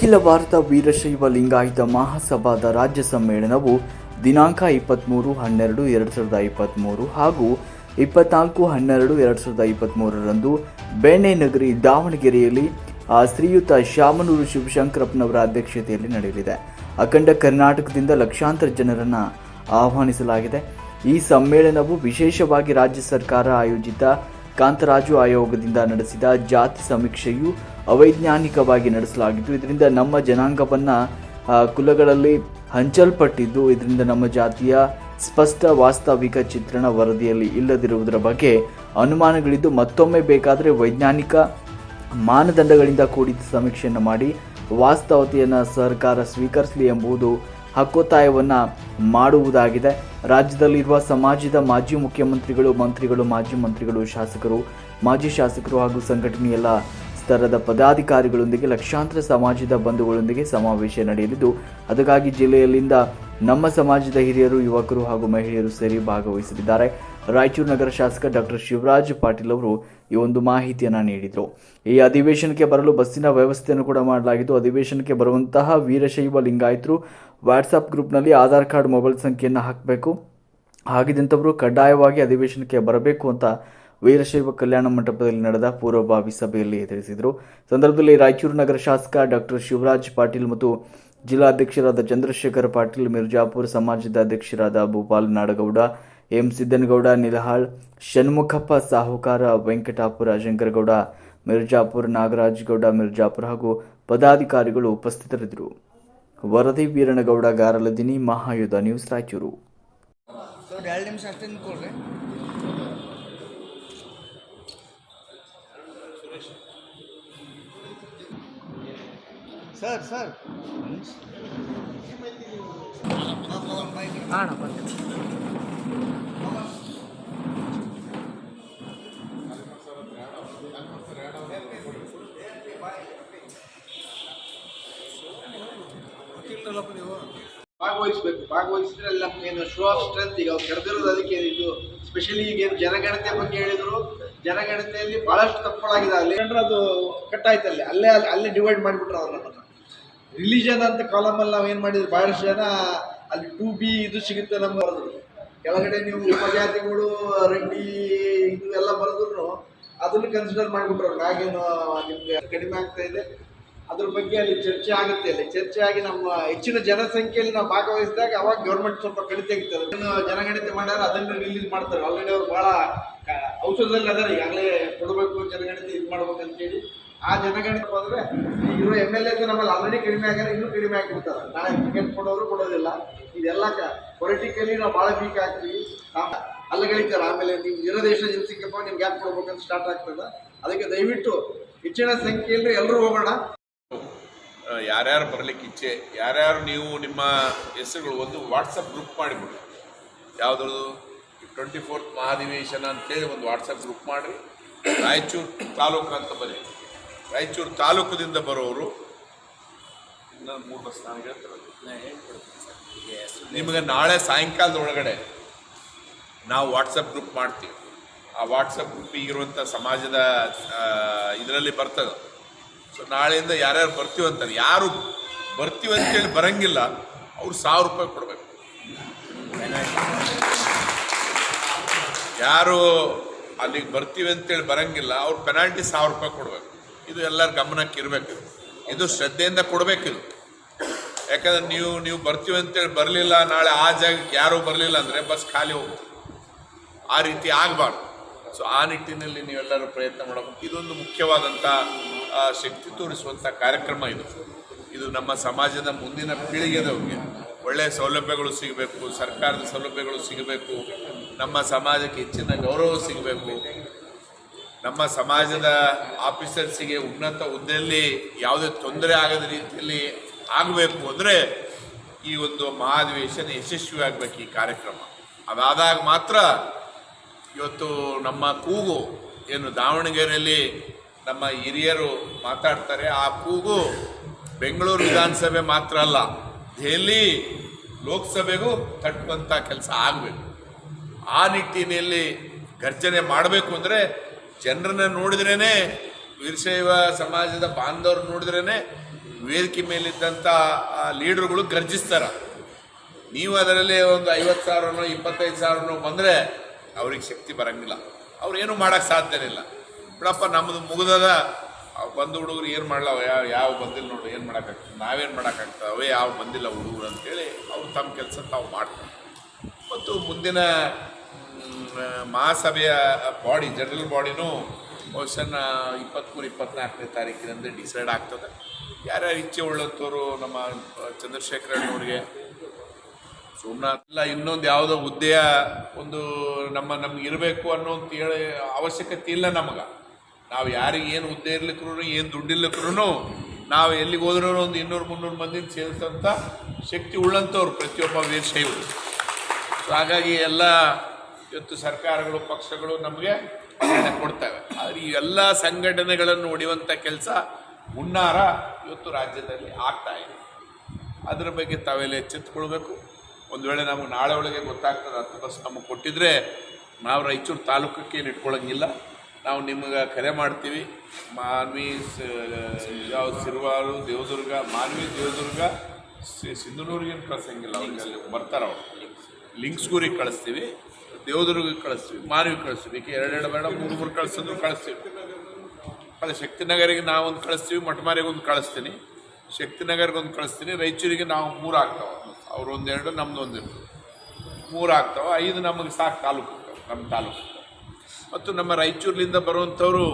ಅಖಿಲ ಭಾರತ ವೀರಶೈವ ಲಿಂಗಾಯಿತ ಮಹಾಸಭಾದ ರಾಜ್ಯ ಸಮ್ಮೇಳನವು ದಿನಾಂಕ ಇಪ್ಪತ್ತ್ಮೂರು ಹನ್ನೆರಡು, ಎರಡು ಸಾವಿರದ ಇಪ್ಪತ್ತ್ಮೂರು ಹಾಗೂ ಇಪ್ಪತ್ನಾಲ್ಕು, ಹನ್ನೆರಡು, ಎರಡು ಸಾವಿರದ ಇಪ್ಪತ್ತ್ಮೂರರಂದು ಬೆಣ್ಣೆನಗರಿ ದಾವಣಗೆರೆಯಲ್ಲಿ ಶ್ರೀಯುತ ಶಾಮನೂರು ಶಿವಶಂಕರಪ್ಪನವರ ಅಧ್ಯಕ್ಷತೆಯಲ್ಲಿ ನಡೆಯಲಿದೆ. ಅಖಂಡ ಕರ್ನಾಟಕದಿಂದ ಲಕ್ಷಾಂತರ ಜನರನ್ನು ಆಹ್ವಾನಿಸಲಾಗಿದೆ. ಈ ಸಮ್ಮೇಳನವು ವಿಶೇಷವಾಗಿ ರಾಜ್ಯ ಸರ್ಕಾರ ಆಯೋಜಿತ, ಕಾಂತರಾಜು ಆಯೋಗದಿಂದ ನಡೆಸಿದ ಜಾತಿ ಸಮೀಕ್ಷೆಯು ಅವೈಜ್ಞಾನಿಕವಾಗಿ ನಡೆಸಲಾಗಿತ್ತು. ಇದರಿಂದ ನಮ್ಮ ಜನಾಂಗವನ್ನು ಕುಲಗಳಲ್ಲಿ ಹಂಚಲ್ಪಟ್ಟಿದ್ದು, ಇದರಿಂದ ನಮ್ಮ ಜಾತಿಯ ಸ್ಪಷ್ಟ ವಾಸ್ತವಿಕ ಚಿತ್ರಣ ವರದಿಯಲ್ಲಿ ಇಲ್ಲದಿರುವುದರ ಬಗ್ಗೆ ಅನುಮಾನಗಳಿದ್ದು, ಮತ್ತೊಮ್ಮೆ ಬೇಕಾದರೆ ವೈಜ್ಞಾನಿಕ ಮಾನದಂಡಗಳಿಂದ ಕೂಡಿದ ಸಮೀಕ್ಷೆಯನ್ನು ಮಾಡಿ, ವಾಸ್ತವತೆಯನ್ನು ಸರ್ಕಾರ ಸ್ವೀಕರಿಸಲಿ ಎಂಬುದು ಹಕ್ಕೊತ್ತಾಯವನ್ನು ಮಾಡುವುದಾಗಿದೆ. ರಾಜ್ಯದಲ್ಲಿರುವ ಸಮಾಜದ ಮಾಜಿ ಮುಖ್ಯಮಂತ್ರಿಗಳು, ಮಂತ್ರಿಗಳು, ಮಾಜಿ ಮಂತ್ರಿಗಳು, ಶಾಸಕರು, ಮಾಜಿ ಶಾಸಕರು ಹಾಗೂ ಸಂಘಟನೆಯ ಎಲ್ಲ ಸ್ತರದ ಪದಾಧಿಕಾರಿಗಳೊಂದಿಗೆ ಲಕ್ಷಾಂತರ ಸಮಾಜದ ಬಂಧುಗಳೊಂದಿಗೆ ಸಮಾವೇಶ ನಡೆಯಲಿದ್ದು, ಅದಕ್ಕಾಗಿ ಜಿಲ್ಲೆಯಲ್ಲಿಂದ ನಮ್ಮ ಸಮಾಜದ ಹಿರಿಯರು, ಯುವಕರು ಹಾಗೂ ಮಹಿಳೆಯರು ಸೇರಿ ಭಾಗವಹಿಸಲಿದ್ದಾರೆ. ರಾಯಚೂರು ನಗರ ಶಾಸಕ ಡಾಕ್ಟರ್ ಶಿವರಾಜ್ ಪಾಟೀಲ್ ಅವರು ಈ ಒಂದು ಮಾಹಿತಿಯನ್ನು ನೀಡಿದರು. ಈ ಅಧಿವೇಶನಕ್ಕೆ ಬರಲು ಬಸ್ಸಿನ ವ್ಯವಸ್ಥೆಯನ್ನು ಕೂಡ ಮಾಡಲಾಗಿದ್ದು, ಅಧಿವೇಶನಕ್ಕೆ ಬರುವಂತಹ ವೀರಶೈವ ಲಿಂಗಾಯತರು ವಾಟ್ಸಪ್ ಗ್ರೂಪ್ನಲ್ಲಿ ಆಧಾರ್ ಕಾರ್ಡ್, ಮೊಬೈಲ್ ಸಂಖ್ಯೆಯನ್ನು ಹಾಕಬೇಕು. ಹಾಗಿದ್ದಂಥವರು ಕಡ್ಡಾಯವಾಗಿ ಅಧಿವೇಶನಕ್ಕೆ ಬರಬೇಕು ಅಂತ ವೀರಶೈವ ಕಲ್ಯಾಣ ಮಂಟಪದಲ್ಲಿ ನಡೆದ ಪೂರ್ವಭಾವಿ ಸಭೆಯಲ್ಲಿ ತಿಳಿಸಿದರು. ಸಂದರ್ಭದಲ್ಲಿ ರಾಯಚೂರು ನಗರ ಶಾಸಕ ಡಾಕ್ಟರ್ ಶಿವರಾಜ್ ಪಾಟೀಲ್ ಮತ್ತು ಜಿಲ್ಲಾಧ್ಯಕ್ಷರಾದ ಚಂದ್ರಶೇಖರ್ ಪಾಟೀಲ್, ಮಿರ್ಜಾಪುರ ಸಮಾಜದ ಅಧ್ಯಕ್ಷರಾದ ಭೂಪಾಲ್ ನಾಡಗೌಡ, ಎಂ ಸಿದ್ದನಗೌಡ, ನಿಲಹಾಳ್, ಷಣ್ಮುಖಪ್ಪ ಸಾಹುಕಾರ, ವೆಂಕಟಾಪುರ ಶಂಕರಗೌಡ, ಮಿರ್ಜಾಪುರ ನಾಗರಾಜ್ ಗೌಡ ಮಿರ್ಜಾಪುರ ಹಾಗೂ ಪದಾಧಿಕಾರಿಗಳು ಉಪಸ್ಥಿತರಿದ್ದರು. ವರದಿ Veeranagouda Garaladinni, Mahayudha news Raichur. Sir sir. ಭಾಗವಹಿಸ್ಬೇಕು ಹಾಂ ಭಾಗವಹಿಸಬೇಕು. ಭಾಗವಹಿಸಿದ್ರೆ ಅಲ್ಲಿ ನಮ್ಗೆ ಏನು ಶೋ ಆಫ್ ಸ್ಟ್ರೆಂತ್ ಈಗ ಅವ್ರು ಕೆಡದಿರೋದು ಅದಕ್ಕೆ ಇದು ಸ್ಪೆಷಲಿ ಈಗ ಏನು ಜನಗಣತಿ ಬಗ್ಗೆ ಹೇಳಿದ್ರು. ಜನಗಣತಿಯಲ್ಲಿ ಬಹಳಷ್ಟು ತಪ್ಪುಗಳಾಗಿದೆ. ಅಲ್ಲಿ ಅದು ಕಟ್ ಅಲ್ಲಿ ಅಲ್ಲೇ ಅಲ್ಲಿ ಅಲ್ಲೇ ಡಿವೈಡ್ ಮಾಡಿಬಿಟ್ರು ಅವ್ರನ್ನ ರಿಲಿಜನ್ ಅಂತ ಕಾಲಮಲ್ಲಿ ನಾವು ಏನು ಮಾಡಿದ್ರು ಬಹಳಷ್ಟು ಜನ ಅಲ್ಲಿ ಟು ಬಿ ಇದು ಸಿಗುತ್ತೆ ನಮ್ಗೆ. ಕೆಳಗಡೆ ನೀವು ಉಪಜಾತಿಗಳು, ರೆಡ್ಡಿ ಇದು ಎಲ್ಲ ಬರೆದ್ರು ಅದನ್ನು ಕನ್ಸಿಡರ್ ಮಾಡಿಬಿಟ್ರು ಹಾಗೇನು ನಿಮಗೆ ಕಡಿಮೆ ಆಗ್ತಾ ಇದೆ. ಅದ್ರ ಬಗ್ಗೆ ಅಲ್ಲಿ ಚರ್ಚೆ ಆಗುತ್ತೆ ಅಲ್ಲಿ. ಚರ್ಚೆ ಆಗಿ ನಮ್ಮ ಹೆಚ್ಚಿನ ಜನಸಂಖ್ಯೆಯಲ್ಲಿ ನಾವು ಭಾಗವಹಿಸಿದಾಗ ಅವಾಗ ಗೌರ್ಮೆಂಟ್ ಸ್ವಲ್ಪ ಕಡಿತ ಅದನ್ನು ಜನಗಣತಿ ಮಾಡ್ಯಾರ, ಅದನ್ನು ರಿಲೀಸ್ ಮಾಡ್ತಾರೆ. ಆಲ್ರೆಡಿ ಅವ್ರು ಭಾಳ ಔಷಧದಲ್ಲಿ ಅದಾರೆ. ಈಗಾಗಲೇ ಕೊಡಬೇಕು ಜನಗಣತಿ ಇದು ಮಾಡ್ಬೇಕು ಅಂತೇಳಿ ಆ ಜನಗಣತಿ ಹೋದ್ರೆ ಇರೋ ಎಂ ಎಲ್ ಎಸ್ ನಮ್ಮಲ್ಲಿ ಆಲ್ರೆಡಿ ಕಡಿಮೆ ಆಗ್ಯಾರ, ಇನ್ನೂ ಕಡಿಮೆ ಆಗಿಬಿಡ್ತಾರೆ. ನಾಳೆ ಟಿಕೆಟ್ ಕೊಡೋರು ಕೊಡೋದಿಲ್ಲ. ಇದೆಲ್ಲ ಪೊಲಿಟಿಕಲಿ ನಾವು ಭಾಳ ವೀಕ್ ಆಗ್ತೀವಿ. ಅಲ್ಲಗಳಿತಾರೆ ಆಮೇಲೆ ನೀವು ಇರೋ ದೇಶ ಸಿಕ್ಕಪ್ಪ ನಿಮ್ಗೆ ಯಾಕೆ ಕೊಡ್ಬೇಕಂತ ಸ್ಟಾರ್ಟ್ ಆಗ್ತದೆ? ಅದಕ್ಕೆ ದಯವಿಟ್ಟು ಹೆಚ್ಚಿನ ಸಂಖ್ಯೆಯಲ್ಲಿ ಎಲ್ಲರೂ ಹೋಗೋಣ. ಯಾರ್ಯಾರು ಬರ್ಲಿಕ್ಕೆ ಇಚ್ಛೆ, ಯಾರ್ಯಾರು ನೀವು ನಿಮ್ಮ ಹೆಸರುಗಳು ಒಂದು ವಾಟ್ಸಪ್ ಗ್ರೂಪ್ ಮಾಡಿಬಿಡಿ. ಯಾವುದ್ರದ್ದು? ಟ್ವೆಂಟಿ ಫೋರ್ತ್ ಮಹಾಧಿವೇಶನ ಅಂತೇಳಿ ಒಂದು ವಾಟ್ಸಪ್ ಗ್ರೂಪ್ ಮಾಡಿರಿ. ರಾಯಚೂರು ತಾಲೂಕು ಅಂತ ಬರೀ ರಾಯಚೂರು ತಾಲೂಕದಿಂದ ಬರೋರು. ಮೂರು ಬಸ್ ನಿಮಗೆ ನಾಳೆ ಸಾಯಂಕಾಲದ ಒಳಗಡೆ ನಾವು ವಾಟ್ಸಪ್ ಗ್ರೂಪ್ ಮಾಡ್ತೀವಿ. ಆ ವಾಟ್ಸಪ್ ಗ್ರೂಪ್ ಈಗಿರುವಂಥ ಸಮಾಜದ ಇದರಲ್ಲಿ ಬರ್ತದೆ. ಸೊ ನಾಳೆಯಿಂದ ಯಾರ್ಯಾರು ಬರ್ತೀವಿ ಅಂತಾರೆ. ಯಾರು ಬರ್ತೀವಿ ಅಂತೇಳಿ ಬರಂಗಿಲ್ಲ. ಅವ್ರು ಸಾವಿರ ರೂಪಾಯಿ ಕೊಡಬೇಕು. ಯಾರು ಅಲ್ಲಿಗೆ ಬರ್ತೀವಿ ಅಂತೇಳಿ ಬರಂಗಿಲ್ಲ. ಅವ್ರು ಪೆನಾಲ್ಟಿ ಸಾವಿರ ರೂಪಾಯಿ ಕೊಡಬೇಕು. ಇದು ಎಲ್ಲರ ಗಮನಕ್ಕೆ ಇರಬೇಕು ಇದು ಶ್ರದ್ಧೆಯಿಂದ ಕೊಡಬೇಕು ಇದು. ಯಾಕಂದ್ರೆ ನೀವು ನೀವು ಬರ್ತೀವಿ ಅಂತೇಳಿ ಬರಲಿಲ್ಲ, ನಾಳೆ ಆ ಜಾಗಕ್ಕೆ ಯಾರೂ ಬರಲಿಲ್ಲ ಅಂದರೆ ಬಸ್ ಖಾಲಿ ಹೋಗುತ್ತೆ. ಆ ರೀತಿ ಆಗಬಾರ್ದು. ಸೊ ಆ ನಿಟ್ಟಿನಲ್ಲಿ ನೀವೆಲ್ಲರೂ ಪ್ರಯತ್ನ ಮಾಡಬೇಕು. ಇದೊಂದು ಮುಖ್ಯವಾದಂಥ ಶಕ್ತಿ ತೋರಿಸುವಂಥ ಕಾರ್ಯಕ್ರಮ ಇದು. ಇದು ನಮ್ಮ ಸಮಾಜದ ಮುಂದಿನ ಪೀಳಿಗೆದವ್ರಿಗೆ ಒಳ್ಳೆಯ ಸೌಲಭ್ಯಗಳು ಸಿಗಬೇಕು, ಸರ್ಕಾರದ ಸೌಲಭ್ಯಗಳು ಸಿಗಬೇಕು. ನಮ್ಮ ಸಮಾಜಕ್ಕೆ ಹೆಚ್ಚಿನ ಗೌರವ ಸಿಗಬೇಕು. ನಮ್ಮ ಸಮಾಜದ ಆಫೀಸರ್ಸಿಗೆ ಉನ್ನತ ಹುದ್ದೆಯಲ್ಲಿ ಯಾವುದೇ ತೊಂದರೆ ಆಗದ ರೀತಿಯಲ್ಲಿ ಆಗಬೇಕು ಅಂದರೆ ಈ ಒಂದು ಮಹಾಧಿವೇಶನ ಯಶಸ್ವಿ ಆಗಬೇಕು ಈ ಕಾರ್ಯಕ್ರಮ. ಅದಾದಾಗ ಮಾತ್ರ ಇವತ್ತು ನಮ್ಮ ಕೂಗು ಏನು ದಾವಣಗೆರೆಯಲ್ಲಿ ನಮ್ಮ ಹಿರಿಯರು ಮಾತಾಡ್ತಾರೆ. ಆ ಕೂಗು ಬೆಂಗಳೂರು ವಿಧಾನಸಭೆ ಮಾತ್ರ ಅಲ್ಲ, ದೆಹಲಿ ಲೋಕಸಭೆಗೂ ತಟ್ಟುವಂಥ ಕೆಲಸ ಆಗಬೇಕು. ಆ ನಿಟ್ಟಿನಲ್ಲಿ ಗರ್ಜನೆ ಮಾಡಬೇಕು ಅಂದರೆ ಜನರನ್ನ ನೋಡಿದ್ರೇನೆ ವೀರಶೈವ ಸಮಾಜದ ಬಾಂಧವರು ನೋಡಿದ್ರೇ ವೇದಿಕೆ ಮೇಲಿದ್ದಂಥ ಆ, ಲೀಡರ್ಗಳು ಗರ್ಜಿಸ್ತಾರ. ನೀವು ಅದರಲ್ಲಿ ಒಂದು ಐವತ್ತು ಸಾವಿರನೋ, ಇಪ್ಪತ್ತೈದು ಸಾವಿರನೋ ಬಂದರೆ ಅವ್ರಿಗೆ ಶಕ್ತಿ ಬರಂಗಿಲ್ಲ. ಅವ್ರು ಏನು ಮಾಡೋಕ್ಕೆ ಸಾಧ್ಯನೇ ಇಲ್ಲ. ಬಿಡಪ್ಪ ನಮ್ಮದು ಮುಗಿದದ. ಬಂದು ಹುಡುಗರು ಏನು ಮಾಡಲ್ಲ ಯಾವ ಯಾವ ಬಂದಿಲ್ಲ ನೋಡು, ಏನು ಮಾಡೋಕ್ಕಾಗ್ತದೆ? ನಾವೇನು ಮಾಡೋಕ್ಕಾಗ್ತದೆ? ಅವೇ ಯಾವ ಬಂದಿಲ್ಲ ಹುಡುಗರು ಅಂತೇಳಿ ಅವ್ರು ತಮ್ಮ ಕೆಲಸ ತಾವು ಮಾಡ್ತಾರೆ. ಮತ್ತು ಮುಂದಿನ ಮಹಾಸಭೆಯ ಬಾಡಿ, ಜನರಲ್ ಬಾಡಿನೂ ಬಹುಶಃ ಇಪ್ಪತ್ತ್ಮೂರು ಇಪ್ಪತ್ನಾಲ್ಕನೇ ತಾರೀಕಿನಂದು ಡಿಸೈಡ್ ಆಗ್ತದೆ. ಯಾರ್ಯಾರು ಇಚ್ಛೆ ಉಳ್ಳಂಥವ್ರು ನಮ್ಮ ಚಂದ್ರಶೇಖರ ಅವ್ರಿಗೆ ಸೋಮನಾಥ್ ಇಲ್ಲ ಇನ್ನೊಂದು ಯಾವುದೋ ಹುದ್ದೆಯ ಒಂದು ನಮ್ಮ ನಮ್ಗೆ ಇರಬೇಕು ಅನ್ನೋ ಅಂತ ಹೇಳಿ ಅವಶ್ಯಕತೆ ಇಲ್ಲ ನಮಗೆ. ನಾವು ಯಾರಿಗೆ ಏನು ಹುದ್ದೆ ಇರ್ಲಿಕ್ರು ಏನು ದುಡ್ಡಿರ್ಲಿಕ್ರು ನಾವು ಎಲ್ಲಿಗೆ ಹೋದ್ರೂ ಒಂದು ಇನ್ನೂರು, ಮುನ್ನೂರು ಮಂದಿನ ಸೇರಿಸಂಥ ಶಕ್ತಿ ಉಳ್ಳಂಥವ್ರು ಪ್ರತಿಯೊಬ್ಬ ವೀರಶೈವರು. ಸೊ, ಹಾಗಾಗಿ ಎಲ್ಲ ಇವತ್ತು ಸರ್ಕಾರಗಳು, ಪಕ್ಷಗಳು ನಮಗೆ ಕೊಡ್ತವೆ. ಆದರೆ ಈ ಎಲ್ಲ ಸಂಘಟನೆಗಳನ್ನು ಹೊಡೆಯುವಂಥ ಕೆಲಸ ಹುನ್ನಾರ ಇವತ್ತು ರಾಜ್ಯದಲ್ಲಿ ಆಗ್ತಾ ಇದೆ. ಅದರ ಬಗ್ಗೆ ತಾವೆಲ್ಲ ಎಚ್ಚೆತ್ತುಕೊಳ್ಬೇಕು. ಒಂದು ವೇಳೆ ನಮಗೆ ನಾಳೆ ಒಳಗೆ ಗೊತ್ತಾಗ್ತದೆ, ಹತ್ತು ಬಸ್ ನಮಗೆ ಕೊಟ್ಟಿದ್ರೆ ನಾವು ರಾಯಚೂರು ತಾಲೂಕಕ್ಕೆ ಏನು ಇಟ್ಕೊಳ್ಳೋಂಗಿಲ್ಲ ನಾವು ನಿಮಗೆ ಕರೆ ಮಾಡ್ತೀವಿ. ಮಾನ್ವಿ ಯಾವ ಸಿರುವಾರು, ದೇವದುರ್ಗ, ಮಾನ್ವಿ, ದೇವದುರ್ಗ, ಸಿ- ಸಿಂಧನೂರಿಗೆ ಕಳ್ಸಂಗಿಲ್ಲ, ಅವ್ರಿಗೆ ಅಲ್ಲಿ ಬರ್ತಾರೆ ಅವ್ರು. ಲಿಂಕ್ಸ್ಗೂರಿಗೆ ಕಳಿಸ್ತೀವಿ, ದೇವದುರ್ಗಕ್ಕೆ ಕಳಿಸ್ತೀವಿ ಮಾನವಿಗೆ ಕಳಿಸ್ತೀವಿ. ಈಗ ಎರಡೆರಡು ಬೇಡ, ಮೂರು ಮೂರು ಕಳಿಸಿದ್ರು ಕಳಿಸ್ತೀವಿ. ಅದೇ ಶಕ್ತಿನಗರಿಗೆ ನಾವೊಂದು ಕಳಿಸ್ತೀವಿ ಮಠಮಾರಿಗೆ ಒಂದು ಕಳಿಸ್ತೀನಿ. ಶಕ್ತಿನಗರಿಗೊಂದು ಕಳಿಸ್ತೀನಿ, ರಾಯಚೂರಿಗೆ ನಾವು ಮೂರು ಆಗ್ತಾವೆ. ಅವ್ರು ಒಂದೆರಡು ನಮ್ದು ಒಂದೆರಡು ಮೂರು ಆಗ್ತಾವೆ, ಐದು ನಮಗೆ ಸಾಕು ತಾಲೂಕು, ನಮ್ಮ ತಾಲೂಕು. ಮತ್ತು ನಮ್ಮ ರಾಯಚೂರಿನಿಂದ ಬರುವಂಥವ್ರು